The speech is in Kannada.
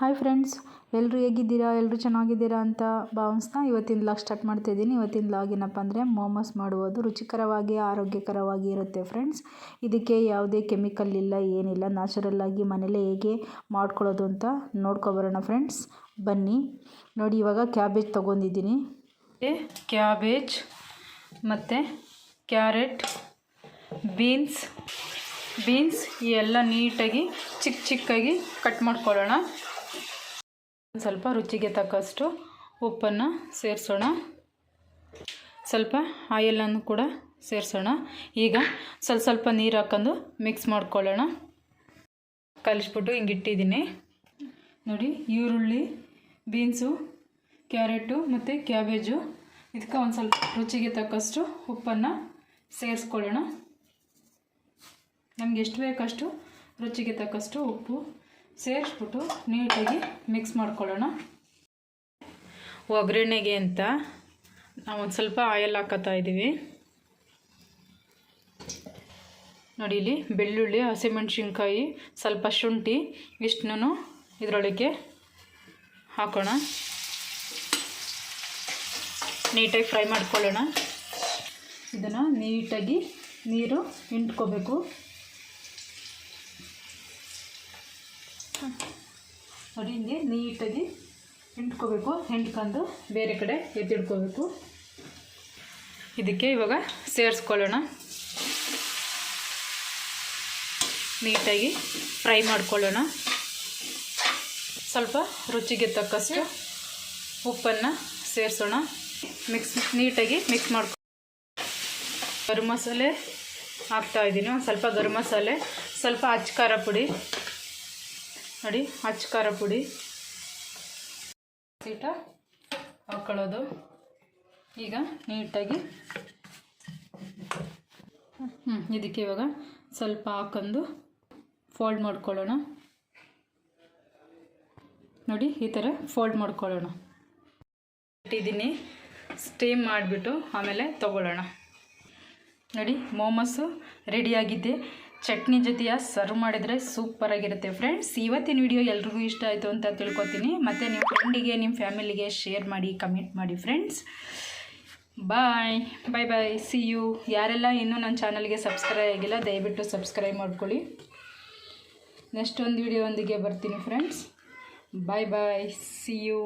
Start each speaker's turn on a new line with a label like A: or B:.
A: ಹಾಯ್ ಫ್ರೆಂಡ್ಸ್ ಎಲ್ಲರೂ ಹೇಗಿದ್ದೀರಾ? ಎಲ್ಲರೂ ಚೆನ್ನಾಗಿದ್ದೀರಾ ಅಂತ ಭಾವಿಸ್ತಾ ಇವತ್ತಿನ ಲಾಗ್ ಸ್ಟಾರ್ಟ್ ಮಾಡ್ತಾ ಇದ್ದೀನಿ. ಇವತ್ತಿನ ಲಾಗ್ ಏನಪ್ಪ ಅಂದರೆ ಮೋಮೋಸ್ ಮಾಡುವುದು. ರುಚಿಕರವಾಗಿ, ಆರೋಗ್ಯಕರವಾಗಿ ಇರುತ್ತೆ ಫ್ರೆಂಡ್ಸ್ ಇದಕ್ಕೆ ಯಾವುದೇ ಕೆಮಿಕಲ್ ಇಲ್ಲ, ಏನಿಲ್ಲ. ನ್ಯಾಚುರಲ್ಲಾಗಿ ಮನೇಲೇ ಹೇಗೆ ಮಾಡ್ಕೊಳ್ಳೋದು ಅಂತ ನೋಡ್ಕೊಬರೋಣ ಫ್ರೆಂಡ್ಸ್ ಬನ್ನಿ. ನೋಡಿ, ಇವಾಗ ಕ್ಯಾಬೇಜ್ ತೊಗೊಂಡಿದ್ದೀನಿ. ಕ್ಯಾಬೇಜ್ ಮತ್ತು ಕ್ಯಾರೆಟ್ ಬೀನ್ಸ್ ಬೀನ್ಸ್ ಎಲ್ಲ ನೀಟಾಗಿ ಚಿಕ್ಕ ಚಿಕ್ಕಾಗಿ ಕಟ್ ಮಾಡ್ಕೊಳ್ಳೋಣ. ಸ್ವಲ್ಪ ರುಚಿಗೆ ತಕ್ಕಷ್ಟು ಉಪ್ಪನ್ನು ಸೇರಿಸೋಣ. ಸ್ವಲ್ಪ ಆಯಿಲನ್ನು ಕೂಡ ಸೇರಿಸೋಣ. ಈಗ ಸ್ವಲ್ಪ ಸ್ವಲ್ಪ ನೀರು ಹಾಕೊಂಡು ಮಿಕ್ಸ್ ಮಾಡ್ಕೊಳ್ಳೋಣ. ಕಲಿಸ್ಬಿಟ್ಟು ಹಿಂಗೆ ಇಟ್ಟಿದ್ದೀನಿ. ನೋಡಿ, ಈರುಳ್ಳಿ, ಬೀನ್ಸು, ಕ್ಯಾರೆಟು ಮತ್ತು ಕ್ಯಾಬೇಜು. ಇದಕ್ಕೆ ಒಂದು ಸ್ವಲ್ಪ ರುಚಿಗೆ ತಕ್ಕಷ್ಟು ಉಪ್ಪನ್ನು ಸೇರಿಸ್ಕೊಳ್ಳೋಣ. ನಮಗೆ ಎಷ್ಟು ಬೇಕಷ್ಟು ರುಚಿಗೆ ತಕ್ಕಷ್ಟು ಉಪ್ಪು ಸೇರಿಸ್ಬಿಟ್ಟು ನೀಟಾಗಿ ಮಿಕ್ಸ್ ಮಾಡ್ಕೊಳ್ಳೋಣ. ಒಗ್ಗರಣೆಗೆ ಅಂತ ನಾವು ಒಂದು ಸ್ವಲ್ಪ ಆಯಲ್ ಹಾಕೋತಾ ಇದ್ದೀವಿ. ನೋಡಿ ಇಲ್ಲಿ ಬೆಳ್ಳುಳ್ಳಿ, ಹಸಿಮೆಣ್ಸಿನ್ಕಾಯಿ, ಸ್ವಲ್ಪ ಶುಂಠಿ, ಇಷ್ಟನ್ನು ಇದರೊಳಗೆ ಹಾಕೋಣ. ನೀಟಾಗಿ ಫ್ರೈ ಮಾಡ್ಕೊಳ್ಳೋಣ. ಇದನ್ನು ನೀಟಾಗಿ ನೀರು ಹಿಂಡ್ಕೋಬೇಕು. ನೋಡಿ ಹಿಂಗೆ ನೀಟಾಗಿ ಹಿಂಡ್ಕೋಬೇಕು, ಹಿಂಡ್ಕೊಂಡು ಬೇರೆ ಕಡೆ ಎತ್ತಿಡ್ಕೋಬೇಕು ಇದಕ್ಕೆ ಇವಾಗ ಸೇರಿಸ್ಕೊಳ್ಳೋಣ. ನೀಟಾಗಿ ಫ್ರೈ ಮಾಡ್ಕೊಳ್ಳೋಣ. ಸ್ವಲ್ಪ ರುಚಿಗೆ ತಕ್ಕಷ್ಟು ಉಪ್ಪನ್ನು ಸೇರಿಸೋಣ. ಮಿಕ್ಸ್, ನೀಟಾಗಿ ಮಿಕ್ಸ್ ಮಾಡ್ಕೊ ಗರಂ ಮಸಾಲೆ ಹಾಕ್ತಾಯಿದ್ದೀನಿ ಒಂದು ಸ್ವಲ್ಪ ಗರಂ ಮಸಾಲೆ, ಸ್ವಲ್ಪ ಅಚ್ಚ ಖಾರ ಪುಡಿ. ನೋಡಿ, ಅಚ್ಚ ಖಾರ ಪುಡಿ. ಸೀಟ ಹಾಕೊಳ್ಳೋದು. ಈಗ ನೀಟಾಗಿ. ಹ್ಞೂ ಇದಕ್ಕೆ ಇವಾಗ ಸ್ವಲ್ಪ ಹಾಕೊಂಡು ಫೋಲ್ಡ್ ಮಾಡ್ಕೊಳ್ಳೋಣ. ನೋಡಿ, ಈ ಥರ ಫೋಲ್ಡ್ ಮಾಡ್ಕೊಳ್ಳೋಣ. ಇಟ್ಟಿದ್ದೀನಿ ಸ್ಟೀಮ್ ಮಾಡಿಬಿಟ್ಟು ಆಮೇಲೆ ತೊಗೊಳ್ಳೋಣ. ನೋಡಿ ಮೋಮೋಸು ರೆಡಿಯಾಗಿದ್ದೆ ಚಟ್ನಿ ಜೊತೆಯ ಸರ್ವ್ ಮಾಡಿದರೆ ಸೂಪರಾಗಿರುತ್ತೆ ಫ್ರೆಂಡ್ಸ್ ಇವತ್ತಿನ ವಿಡಿಯೋ ಎಲ್ರಿಗೂ ಇಷ್ಟ ಆಯಿತು ಅಂತ ತಿಳ್ಕೊತೀನಿ. ಮತ್ತು ನಿಮ್ಮ ಫ್ರೆಂಡಿಗೆ ನಿಮ್ಮ ಫ್ಯಾಮಿಲಿಗೆ ಶೇರ್ ಮಾಡಿ ಕಮೆಂಟ್ ಮಾಡಿ friends bye bye bye see you ಯಾರೆಲ್ಲ ಇನ್ನೂ ನನ್ನ ಚಾನಲ್ಗೆ ಸಬ್ಸ್ಕ್ರೈಬ್ ಆಗಿಲ್ಲ, ದಯವಿಟ್ಟು ಸಬ್ಸ್ಕ್ರೈಬ್ ಮಾಡ್ಕೊಳ್ಳಿ. ನೆಕ್ಸ್ಟ್ ಒಂದು ವಿಡಿಯೋ ಒಂದಿಗೆ ಬರ್ತೀನಿ friends bye bye see you